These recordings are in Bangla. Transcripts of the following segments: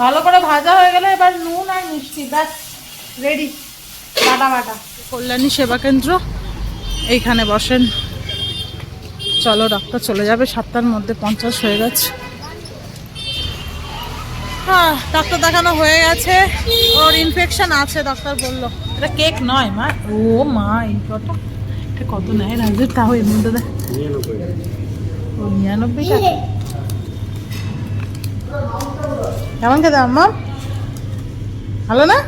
ভালো করে ভাজা হয়ে গেলে এবার নুন আর মিষ্টি ব্যাস রেডি বাটা বাটা কল্যাণী সেবা কেন্দ্র এইখানে বসেন। চলো ডাক্তার চলে যাবে সাতটার মধ্যে পঞ্চাশ হয়ে গেছে। হ্যাঁ ডাক্তার দেখানো হয়ে গেছে। ওর ইনফেকশন আছে ডাক্তার বলল। এটা কেক নয় মা। ও মা এই কটা এটা কত নেয় রাজুর তাও এর মধ্যে নিরানব্বই টাকা। কেমন খেতে আম্মা? ভালো না?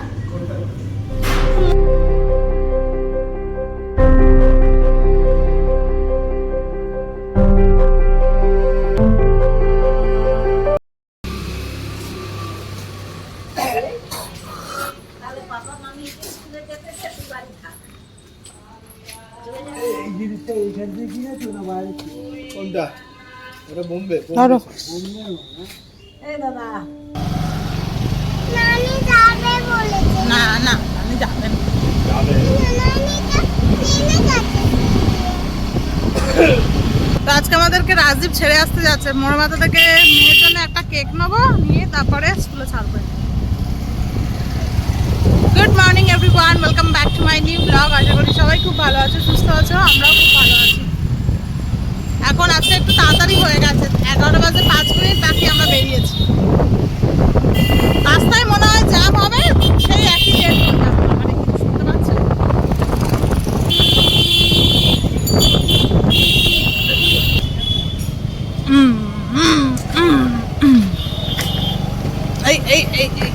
কোনটা? ওটা বোম্বে ধরো নানি না না আমি যাবেন নানিটা ট্রেনে যাচ্ছে। তো আজকে আমাদেরকে রাজদীপ ছেড়ে আসতে যাচ্ছে। মোড় মোড়মাথা থেকে মেয়ের জন্য একটা কেক নেব নিয়ে তারপরে স্কুলে ছাড়বে। Good morning everyone welcome back to my new blog আশা করি সবাই খুব ভালো আছো সুস্থ আছো আমরাও খুব ভালো আছি। এখন আজকে একটু তাড়াতাড়ি হয়ে গেছে। এগারোটা বাজে পাঁচ মিনিট, বাকি আমরা বেরিয়েছি। রাস্তায় মনে হয় জ্যাম হবে, সেই একই ঘণ্টা। মানে শুনতে পাচ্ছেন উম, উম, উম, উম। এই এই এই এই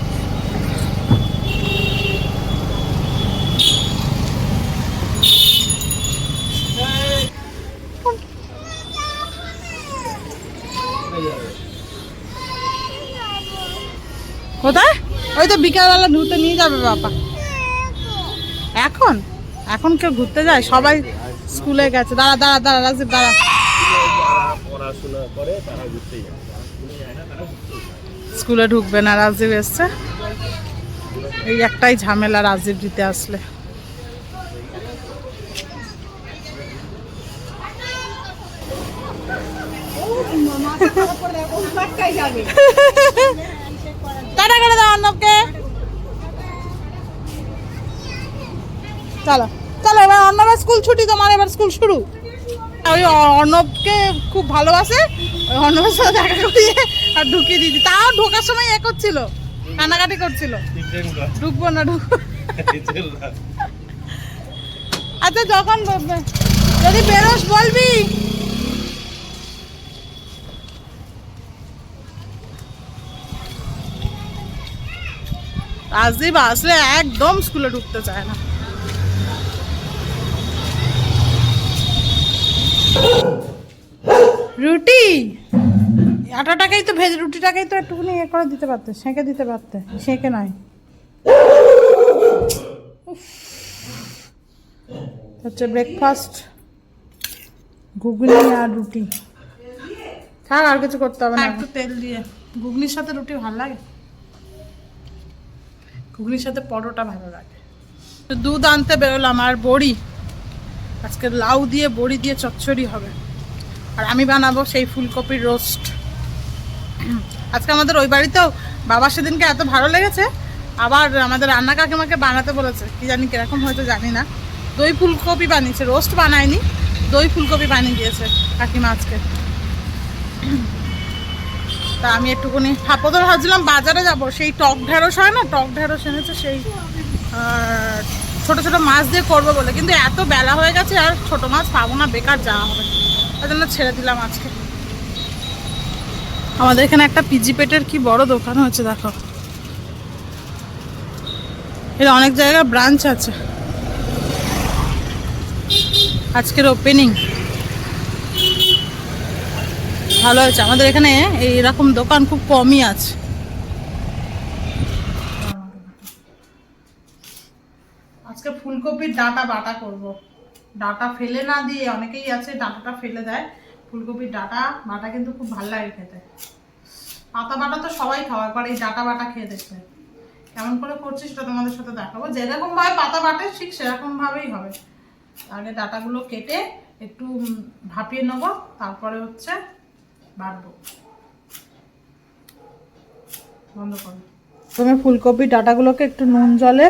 কোথায়? ওই তো বিকালবেলা ঘুরতে নিয়ে যাবে বাবা। এখন? এখন কেউ ঘুরতে যায়? সবাই স্কুলে গেছে। দাঁড়া দাঁড়া দাঁড়া রাজীব দাঁড়া। স্কুলে ঢুকবে না রাজীব এসছে। এই একটাই ঝামেলা রাজীব দিতে আসলে। টাটা করে দাও অর্ণবকে চলো চলো এবার অর্ণবের স্কুল ছুটি তোমার এবার স্কুল শুরু ওই অর্ণবকে খুব ভালোবাসে। অর্ণবের সাথে দেখা করিয়ে আর ঢুকিয়ে দিদি তাও ঢোকার সময় এ করছিল। কান্নাকাটি করছিল। ঢুকবো না ঢুকবো আচ্ছা যখন যদি বেরোস বলবি। রাজদীপ আসলে একদম স্কুলে ঢুকতে চায় না। রুটি? আটাটাকেই তো ভেজ রুটিটাকেই তো একটুখানি ইয়ে করে দিতে পারতে সেঁকে দিতে পারতে সেঁকে নয়। হচ্ছে ব্রেকফাস্ট ঘুগনি আর রুটি। থাক আর কিছু করতে হবে না। একটু তেল দিয়ে। ঘুগনির সাথে রুটি ভালো লাগে? ঘুগনির সাথে পরোটা ভালো লাগে। তো দুধ আনতে বেরোলাম আর বড়ি। আজকে লাউ দিয়ে বড়ি দিয়ে চচ্চড়ি হবে। আর আমি বানাবো সেই ফুলকপির রোস্ট। আজকে আমাদের ওই বাড়িতেও বাবা সেদিনকে এত ভালো লেগেছে, আবার আমাদের রান্না কাকিমাকে বানাতে বলেছে। কি জানি কীরকম হয়তো জানি না। দই ফুলকপি বানিয়েছে, রোস্ট বানায়নি, দই ফুলকপি বানিয়ে দিয়েছে কাকিমা আজকে। তা আমি একটুখানি হাপদর ভাবছিলাম বাজারে যাব। সেই টক ঢেঁড়স হয় না? টক ঢেঁড়স এনেছে সেই ছোট ছোট মাছ দিয়ে করব বলে। কিন্তু এত বেলা হয়ে গেছে আর ছোট মাছ পাবো না, বেকার যাওয়া হবে। ওই জন্য ছেড়ে দিলাম আজকে। আমাদের এখানে একটা পিজি পেটের কি বড় দোকান হয়েছে, দেখো। এর অনেক জায়গায় ব্রাঞ্চ আছে। আজকের ওপেনিং ভালো হয়েছে আমাদের এখানে এইরকম দোকান খুব কমই আছে। আজকে ফুলকপির ডাটা বাটা করব। ডাটা ফেলে না দিয়ে অনেকেই আছে, ডাটাটা ফেলে দেয়। ফুলকপির ডাটা, বাটা কিন্তু খুব ভালো লাগে খেতে। পাতা বাটা তো সবাই খাওয়ার পর এই ডাটা বাটা খেয়ে দেখবে। কেমন করে করছি সেটা তোমাদের সাথে দেখাবো। যেরকম ভাবে পাতা বাটে, ঠিক সেরকম ভাবেই হবে। আগে ডাটাগুলো কেটে একটু ভাপিয়ে নেব, তারপরে হচ্ছে বাটবো বন্ধ করো। প্রথমে ফুলকপি ডাটাগুলোকে একটু নুন জলে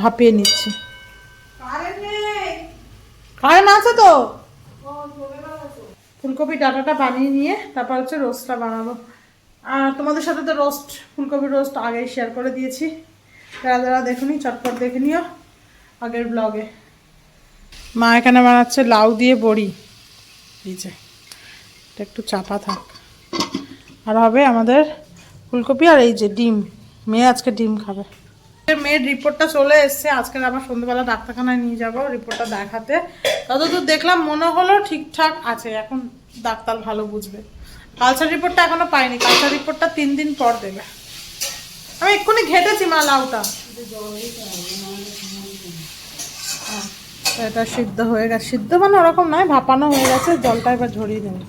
ভাপিয়ে নিচ্ছি। কারেন্ট আছে তো? ফুলকপি ডাটাটা বানিয়ে নিয়ে তারপর হচ্ছে রোস্টটা বানাবো। আর তোমাদের সাথে তো রোস্ট ফুলকপি রোস্ট আগেই শেয়ার করে দিয়েছি। যারা যারা দেখুনি চটপট দেখে নিও আগের ব্লগে। মা এখানে বানাচ্ছে লাউ দিয়ে বড়ি। যে। এটা একটু চাপা থাক। আর হবে আমাদের ফুলকপি আর এই যে ডিম। মেয়ে আজকে ডিম খাবে। মেয়ের রিপোর্টটা চলে এসছে। আজকে আবার সন্ধ্যেবেলা ডাক্তারখানায় নিয়ে যাব রিপোর্টটা দেখাতে। ততদূর দেখলাম মনে হলো ঠিকঠাক আছে, এখন ডাক্তার ভালো বুঝবে। কালচার রিপোর্টটা এখনও পাইনি। কালচার রিপোর্টটা তিন দিন পর দেবে। আমি এক্ষুনি ঘেটেছি মা লাউটা। এটা সিদ্ধ হয়ে গেছে। সিদ্ধ মানে ওরকম নয়, ভাপানো হয়ে গেছে, জলটা এবার ঝরিয়ে দেবো।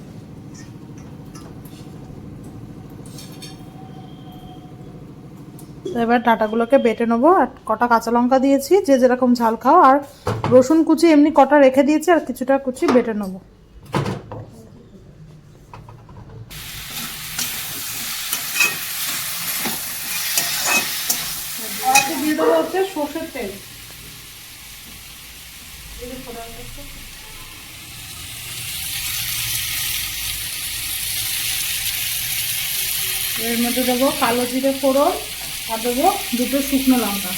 এবার ডাটাগুলোকে বেটে নেব। আর কটা কাঁচা লঙ্কা দিয়েছি, যে যেরকম ঝাল খাও। আর রসুন কুচি এমনি কটা রেখে দিয়েছি, আর কিছুটা কুচি বেটে নেব। এর মধ্যে দেবো কালো জিরে ফোড়ন আর দেবো দুটো শুকনো লঙ্কা।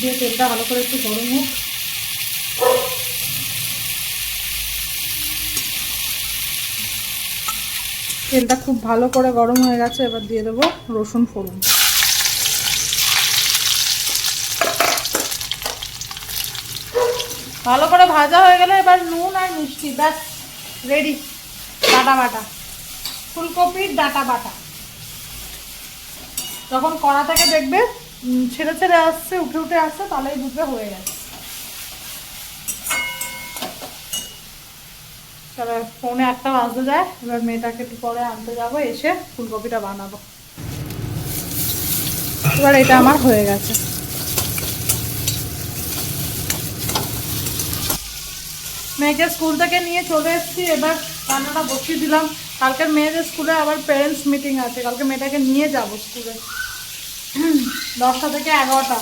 দিয়ে তেলটা ভালো করে একটু গরম হোক। তেলটা খুব ভালো করে গরম হয়ে গেছে, এবার দিয়ে দেবো রসুন ফোড়ন। ভালো করে ভাজা হয়ে গেলে এবার নুন আর মিষ্টি, ব্যাস রেডি ডাটা বাটা। ফুলকপির ডাটা বাটা। যখন কড়া থেকে দেখবে ছেড়ে ছেড়ে আসছে, উঠে উঠে আসছে, তাহলেই বুঝবে হয়ে গেছে। তাহলে ফোনে একটা বাজতে যায়, এবার মেয়েটাকে একটু পরে আনতে যাব, এসে ফুলকপিটা বানাবো। এবার এটা আমার হয়ে গেছে। মেয়েকে স্কুল থেকে নিয়ে চলে এসেছি। এবার রান্নাটা বসিয়ে দিলাম। কালকের মেয়েদের স্কুলে আবার প্যারেন্টস মিটিং আছে। কালকে মেয়েটাকে নিয়ে যাব স্কুলে দশটা থেকে এগারোটা।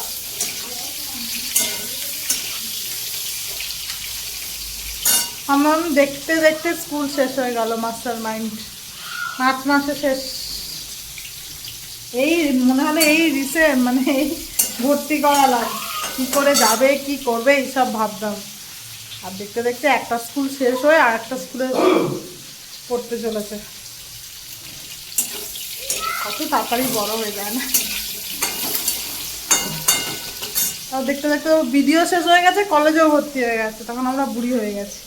আমার দেখতে দেখতে স্কুল শেষ হয়ে গেল মাস্টার মাইন্ড মার্চ মাসে শেষ। এই মনে হলো এই রিসে মানে এই ভর্তি করালাম কী করে যাবে, কি করবে, এইসব ভাবতাম। আর দেখতে দেখতে একটা স্কুল শেষ হয়ে আর একটা স্কুলে পড়তে চলেছে কত তাড়াতাড়ি বড় হয়ে যায় না আর দেখতে দেখতে ভিডিও শেষ হয়ে গেছে কলেজেও ভর্তি হয়ে গেছে তখন আমরা বুড়ি হয়ে গেছি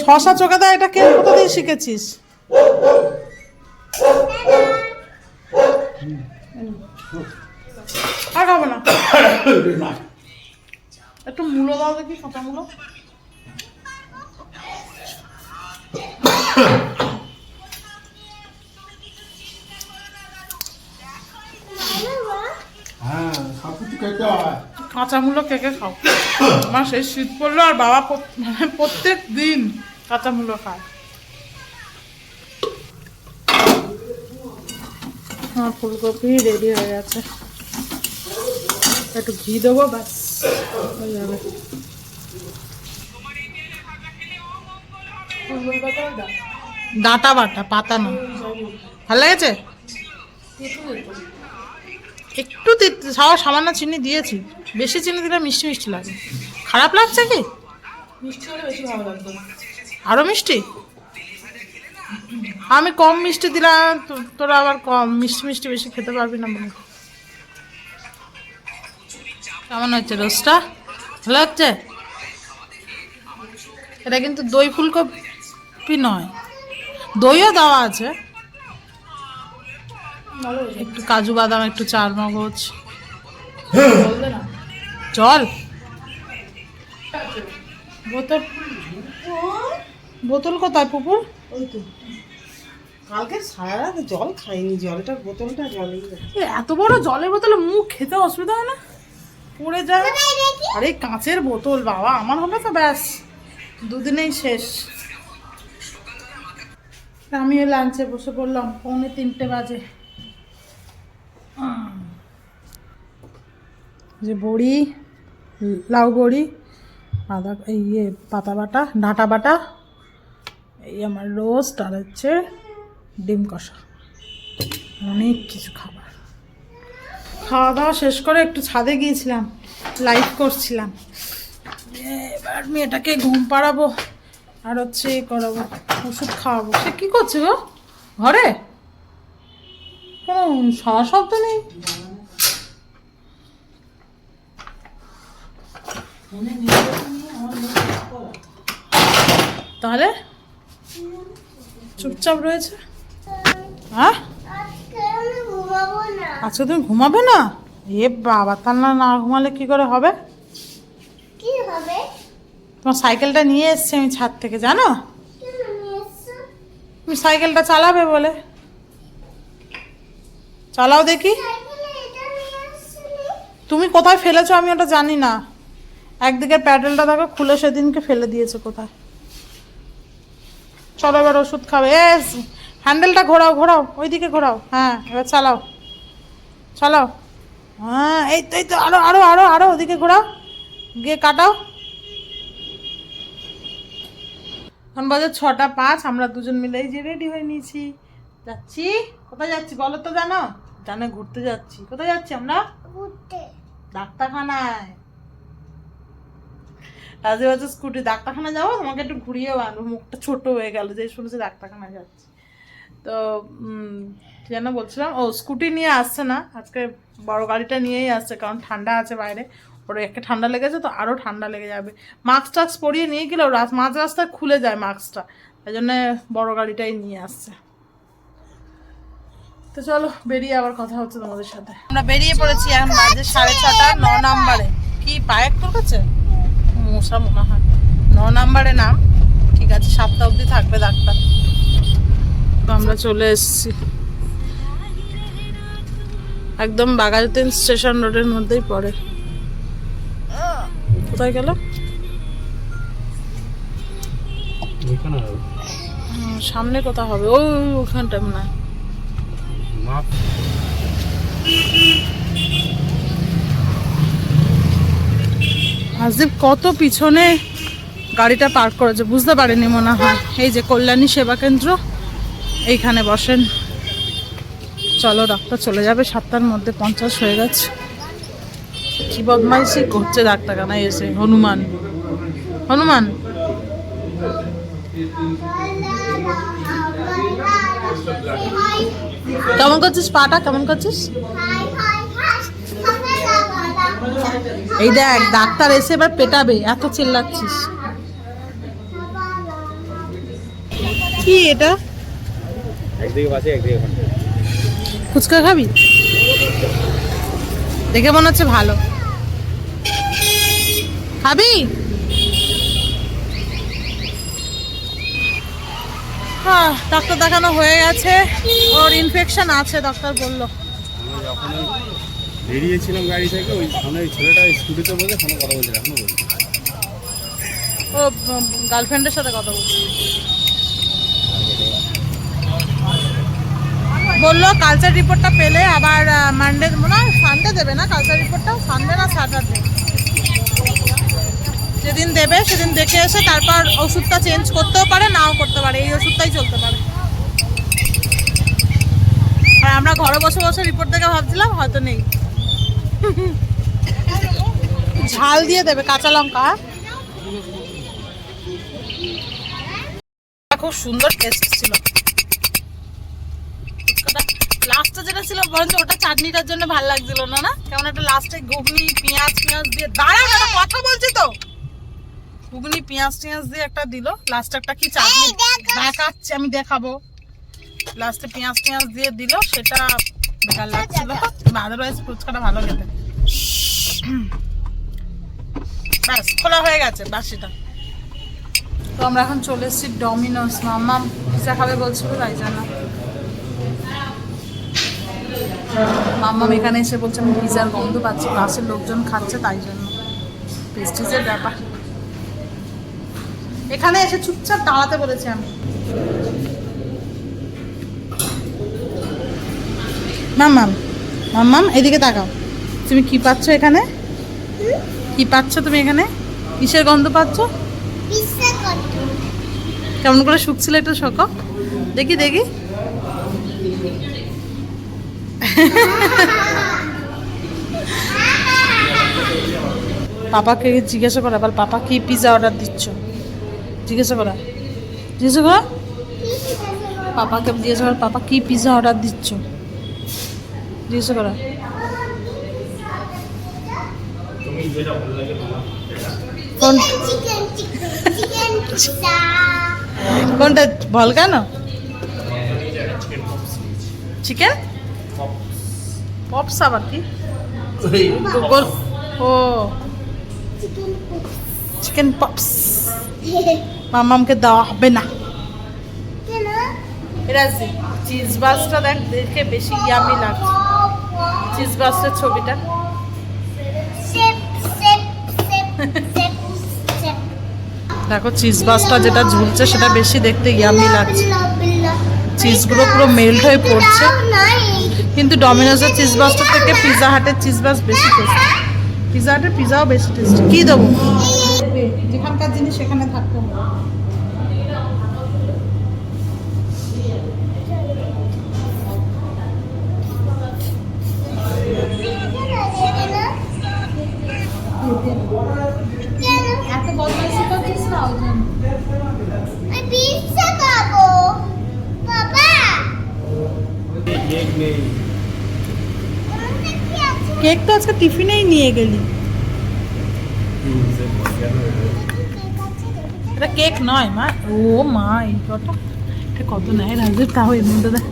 শশা চোখে দেয় এটা কে কোথা দিয়ে শিখেছিস আর খাব না। একটু মূলো দাও দেখি কাঁচা মূলো। হ্যাঁ সব কিছু খেতে হয়। কাঁচা মূলো কে কে খাও? আমার সেই শীত পড়ল আর বাবা মানে প্রত্যেক দিন কাঁচা মূলো খায়। হ্যাঁ ফুলকপি রেডি হয়ে গেছে। একটু ঘি দেবো ব্যাস হয়ে যাবে। ডাটা বাটা পাতা না। ভালো লেগেছে? একটু সাওয়া সামান্য চিনি দিয়েছি। বেশি চিনি দিলে মিষ্টি মিষ্টি লাগে। খারাপ লাগছে কি? মিষ্টি হলে বেশি ভালো লাগতো। আরও মিষ্টি? আমি কম মিষ্টি দিলাম তোরা আবার কম মিষ্টি মিষ্টি বেশি খেতে পারবি না মনে কেমন হচ্ছে রোস্টটা? ভালো হচ্ছে? এটা কিন্তু দই ফুলকপি নয়। দইও দেওয়া আছে। একটু কাজু বাদাম, একটু চার মগজ। জল বোতল বোতল কোথায় পুকুর? কালকে সারা রাত জল খাইনি, জলটার বোতলটা জলেই এত বড় জলের বোতলে মুখ খেতে অসুবিধা হয় না? পড়ে যায়। আরে, কাঁচের বোতল, বাবা, আমার হলে তো ব্যাস। দুদিনেই শেষ। আমিও লাঞ্চে বসে পড়লাম, পৌনে তিনটে বাজে। যে বড়ি, লাউ বড়ি এই ইয়ে পাতা বাটা, ডাঁটা বাটা, এই আমার রোস্ট আর হচ্ছে ডিম কষা। অনেক কিছু খাবার। খাওয়া দাওয়া শেষ করে একটু ছাদে গিয়েছিলাম লাইভ করছিলাম। এবার মেয়েটাকে ঘুম পাড়াবো আর হচ্ছে এ করাবো, ওষুধ খাওয়াবো। সে কী করছে গো? ঘরে? কোনো সারা শব্দ নেই। তাহলে চুপচাপ রয়েছে? হ্যাঁ? আজকে আজকে তুমি ঘুমাবে না? এ বাবা তার না না ঘুমালে কি করে হবে? কি হবে? তোমার সাইকেলটা নিয়ে এসছি আমি ছাদ থেকে জানো? তুমি সাইকেলটা চালাবে বলে। চালাও দেখি? তুমি কোথায় ফেলেছো আমি ওটা জানি না। একদিকে প্যাডেলটা দেখো খুলে সেদিনকে ফেলে দিয়েছে কোথায়। চলো এবার ওষুধ খাবে। এ হ্যান্ডেলটা ঘোরাও ঘোরাও ওইদিকে ঘোরাও। হ্যাঁ এবার চালাও। চালাও। হ্যাঁ এই তো এই তো আরও আরও আরও আরও ওদিকে ঘোরাও। গিয়ে কাটাও। এখন বাজে ছটা পাঁচ আমরা দুজন মিলেই যে রেডি হয়ে নিয়েছি। যাচ্ছি? কোথায় যাচ্ছি বলো তো জানো? জানে ঘুরতে যাচ্ছি। কোথায় যাচ্ছি আমরা? ঘুরতে। ডাক্তারখানায়। রাজে বাজে স্কুটি ডাক্তারখানা যাব? তোমাকে একটু ঘুরিয়ে আনব। মুখটা ছোট হয়ে গেল যে শুনেছি ডাক্তারখানায় যাচ্ছি। তো যেন বলছিলাম? ও, স্কুটি নিয়ে আসছে না। আজকে বড় গাড়িটা নিয়েই আসছে, কারণ ঠান্ডা আছে বাইরে। ওর একে ঠান্ডা লেগেছে তো আরও ঠান্ডা লেগে যাবে। মাস্ক টাস্ক পরিয়ে নিয়ে গেলেও মাঝ রাস্তায় খুলে যায় মাস্কটা। তাই জন্যে বড় গাড়িটাই নিয়ে আসছে। তো চলো, বেরিয়ে আবার কথা হচ্ছে তোমাদের সাথে। আমরা বেরিয়ে পড়েছি এখন বাজে সাড়ে ছটা, ন নাম্বারে। কি পায়ে তোর কাছে মশা মনে হয়। ন নাম্বারে নাম। ঠিক আছে, সাতটা অবধি থাকবে ডাক্তার। তো আমরা চলে এসেছি। একদম বাগাজুদ্দিন স্টেশন রোডের মধ্যেই পড়ে। কোথায় গেল? সামনে কোথাও হবে? ওই ওখানটা মনে হয়। মাপ। কত পিছনে গাড়িটা পার্ক করেছে বুঝতে পারেনি মনে হয়। এই যে কল্যাণী সেবা কেন্দ্র। এইখানে বসেন। চলো ডাক্তার চলে যাবে। সাতটার মধ্যে পঞ্চাশ হয়ে গেছে। কি বদমাইশি করছে ডাক্তারখানায় এসে? হনুমান। হনুমান। কেমন করছিস পাটা? কেমন করছিস? এই দেখ, ডাক্তার এসে এবার পেটাবে। এত চিল্লাচ্ছিস। কি এটা? একদিকে পাশে একদিকে ফুচকা খাবি? দেখে মনে হচ্ছে ভালো। খাবি? হ্যাঁ ডাক্তার দেখানো হয়ে গেছে। ওর ইনফেকশন আছে ডাক্তার বলল। বেরিয়েছিলাম গাড়ি থেকে ওই সামনে ওই ছেলেটা স্কুটিতে বসে ফোনে কথা বলছিল এখনও বলছি। ও গার্লফ্রেন্ডের সাথে কথা বলছি বলল কালচার রিপোর্টটা পেলে আবার মানডে মনে হয় সানডে দেবে না? কালচার রিপোর্টটা সানডে না স্যাটারডে যেদিন দেবে, সেদিন দেখে এসে তারপর ওষুধটা চেঞ্জ করতেও পারে, নাও করতে পারে। এই ওষুধটাই চলতে পারে। আর আমরা ঘরে বসে বসে রিপোর্ট দেখে ভাবছিলাম, হয়তো নেই। ঝাল দিয়ে দেবে, কাঁচা লঙ্কা। খুব সুন্দর টেস্ট ছিল। লাস্টে যেটা ছিল বরঞ্চ ওটা চাটনিটার জন্য ভালো লাগছিল না না? কেমন একটা লাস্টে ঘুগনি পেঁয়াজ পেঁয়াজ দিয়ে দাঁড়া দাঁড়া কথা বলছি তো! ঘুগনি পেঁয়াজ টিয়াজ দিয়ে একটা দিল। লাস্টে একটা কি চাটনি? দেখাচ্ছি আমি দেখাবো। লাস্টে পেঁয়াজ টিয়াজ দিয়ে দিল সেটা বেকার লাগছিল আদারওয়াইজ ফুচকাটা ভালো খেতে। ব্যাস খোলা হয়ে গেছে বাসিটা তো আমরা এখন চলে এসেছি ডমিনোস মাম্মা পিজা খাবে বলছিল তাই জন্য। মাম্মাম এখানে এসে বলছে আমি পিজার গন্ধ পাচ্ছি পাশের লোকজন খাচ্ছে তাই জন্য। পেস্টিজের ব্যাপার। এখানে এসে চুপচাপ দাঁড়াতে বলেছি আমি। মাম্মাম মাম্মাম এদিকে তাকাও। তুমি কি পাচ্ছ এখানে? কি পাচ্ছ তুমি এখানে? কিসের গন্ধ পাচ্ছ? কেমন করে শুকছিল একটু শোক দেখি দেখি। পাপাকে জিজ্ঞাসা করা এবার পাপা কি পিজা অর্ডার দিচ্ছ? জিজ্ঞাসা করা। জিজ্ঞাসা করা। পাপাকে জিজ্ঞাসা করা পাপা কি পিজা অর্ডার দিচ্ছ? জিজ্ঞাসা করা। কোনটা বল কেন চিকেন পপস আবার কি ও চিকেন চিকেন পপস মামামকে দেওয়া হবে না রাজি চিজ বাসটা দেখ দেখে বেশি ইয়ামি লাগছে চিজ বাসটার ছবিটা shape shape shape shape shape দেখো চিজ বাসটা যেটা ঝুলছে সেটা বেশি দেখতে ইয়ামি লাগছে চিজগুলো পুরো মেল্ট হয়ে পড়ছে কিন্তু ডমিনোজের চিজ বাসটার থেকে পিজা হাটের চিজ বাস বেশি টেস্ট পিজা হাটের পিজাও বেশি টেস্ট কী দেবো? যেখানকার জিনিস সেখানে থাকতে হবে। তো আজকে টিফিনেই নিয়ে গেলি। এটা কেক নয়, মা। ও মা, এই কত এটা কত নেয় রাজীব তাও এর মধ্যে দেখ।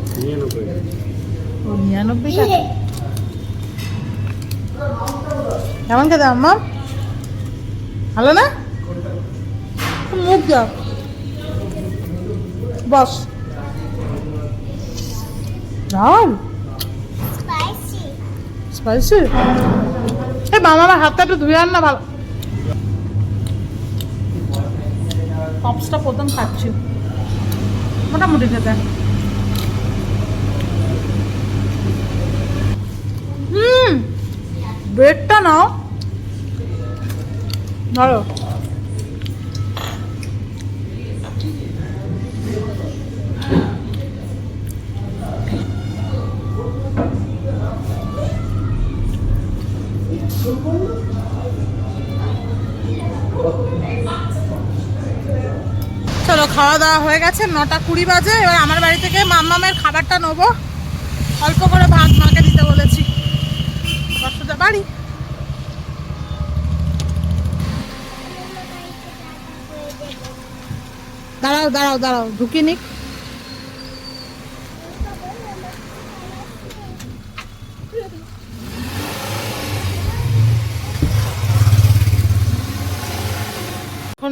ও, নিরানব্বই টাকা। কেমন খেতে, আম্মা? ভালো না? মুখ যাও বস। যাও স্পাইসি এই মামা আমার হাতটা একটু ধুয়ে আন না ভালো। পপসটা প্রথম খাচ্ছি। মোটামুটি খেতে। হুম ব্রেডটা নাও। ধরো। খাওয়া দাওয়া হয়ে গেছে, নটা কুড়ি বাজে, এবার আমার বাড়ি থেকে মাম্মামের খাবারটা নেব। অল্প করে ভাত মাকে দিতে বলেছি। বাড়ি। দাঁড়াও দাঁড়াও দাঁড়াও ঢুকি নিক।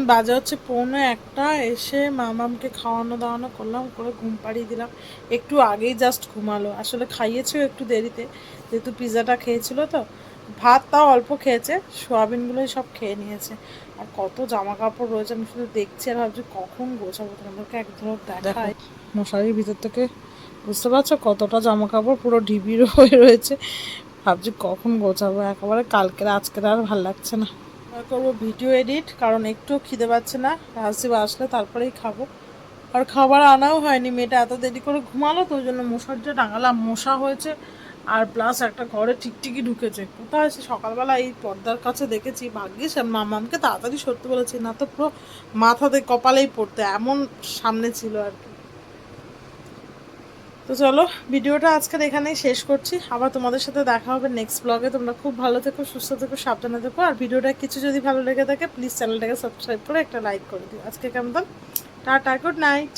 এখন বাজে হচ্ছে পৌনে একটা এসে মামামকে খাওয়ানো দাওয়ানো করলাম করে ঘুম পাড়িয়ে দিলাম। একটু আগেই জাস্ট ঘুমালো। আসলে খাইয়েছেও একটু দেরিতে যেহেতু পিৎজাটা খেয়েছিল তো। ভাত তাও অল্প খেয়েছে সোয়াবিনগুলোই সব খেয়ে নিয়েছে। আর কত জামা কাপড় রয়েছে আমি শুধু দেখছি আর ভাবছি কখন গোছাবো তোমাদেরকে এক ধর দেখায় মশারির ভিতর থেকে বুঝতে পারছ কতটা জামা কাপড় পুরো ঢিবির হয়ে রয়েছে। ভাবছি কখন গোছাবো একেবারে কালকের আজকের আর ভালো লাগছে না। আর করব ভিডিও এডিট, কারণ একটু খিদে পাচ্ছে না। রাজদীপ আসলে তারপরেই খাব। আর খাবার আনাও হয়নি, মেয়েটা এত দেরি করে ঘুমালো, তো ওই জন্য মশার যে টাঙালাম মশা হয়েছে, আর প্লাস একটা ঘরে টিকটিকি ঢুকেছে। কোথায় আছে সকালবেলা এই পর্দার কাছে দেখেছি, ভাগ্যিস মামামকে তাড়াতাড়ি সরতে বলেছি, না তো পুরো মাথাতে কপালেই পড়তে, এমন সামনে ছিল আর কি। তো চলো, ভিডিওটা আজকের এখানেই শেষ করছি। আবার তোমাদের সাথে দেখা হবে নেক্সট ব্লগে তোমরা খুব ভালো থেকো, সুস্থ থেকো, সাবধানে থেকো। আর ভিডিওটা কিছু যদি ভালো লেগে থাকে প্লিজ চ্যানেলটাকে সাবস্ক্রাইব করে একটা লাইক করে দিও। আজকে কেমন? Tata good night